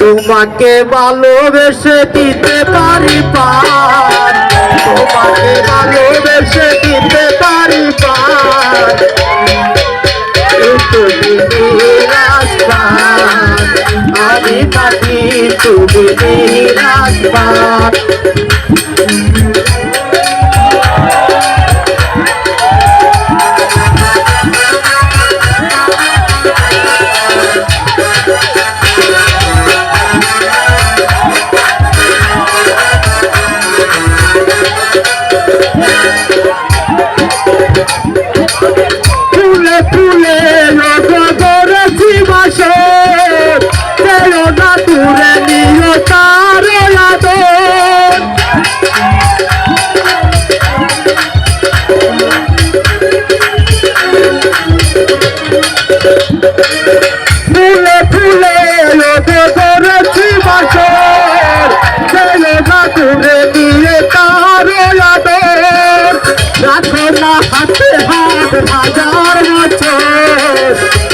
তোমাকে ভালোবেসে দিতে পারি পার তোমাকে ভালোবেসে দিতে পারি পার তুমি আমি মাটি তুমি নিরাশবান হাজার বছর।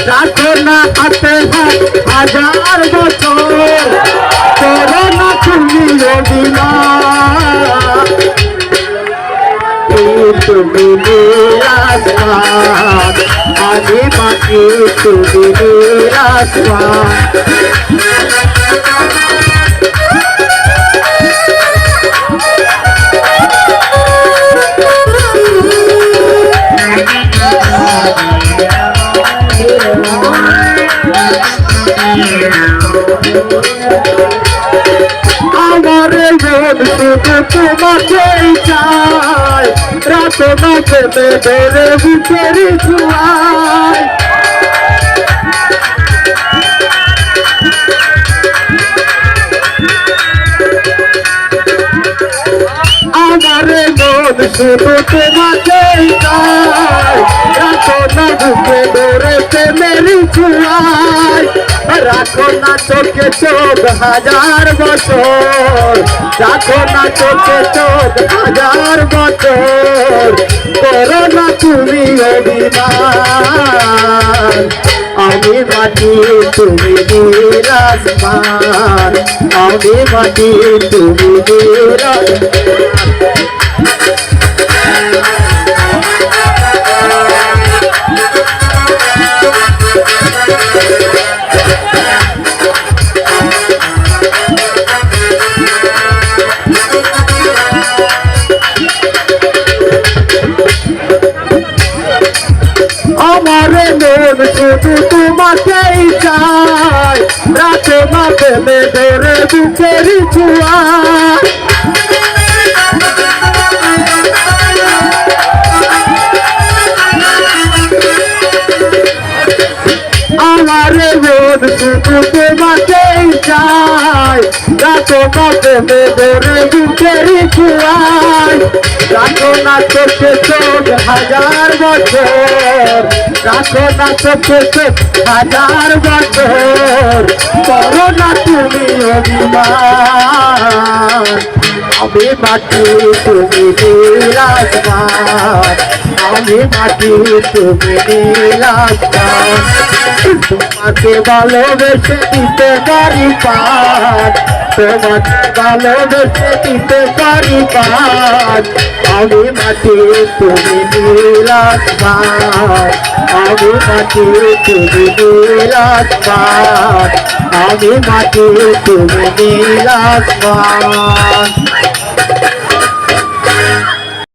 রাখো না হাতে হাত, হাজার বছর। করো না তুমি অভিমান তুমি নিরাশবান আমি মাটি তুমি নিরাশবান আমার শুধু তোমাকেই চায় রাত না পেতে ধরে বুকের মন শুধু তোমাকেই চায় না বুকে ধরে প্রেমের ছুয়ায় রাখো না চোখে চোখ হাজার বছর রাখো না চোখে চোখ হাজার বছর করো না তুমি অভিমান আমি মাটি তুমি নিরাজমান আমি মাটি তুমি নিরাজ শুধু তোমাকেই চায় রাতে মাপে মে ধরে বুকের আমার রোদ শুধু তোমাকেই যায় রাতো মাপে মে ধরে বুকের ছুয়ায় রাখো না চোখে, হাজার বছর। রাতো না চোখে চোখ, হাজার বছর। করো না তুমি অভিমান। আমি মাটি তুমি নীলাসমান আমি মাটি তুমি নীলাসমান তোমাকে ভালোবেসে দিতে পারি পার। তোমাকে ভালোবেসে দিতে পারি পার। আমি মাটি তুমি নীলাসমান আমি মাটি তুমি নীলাসমান আমি মাটি তুমি নীলাসমান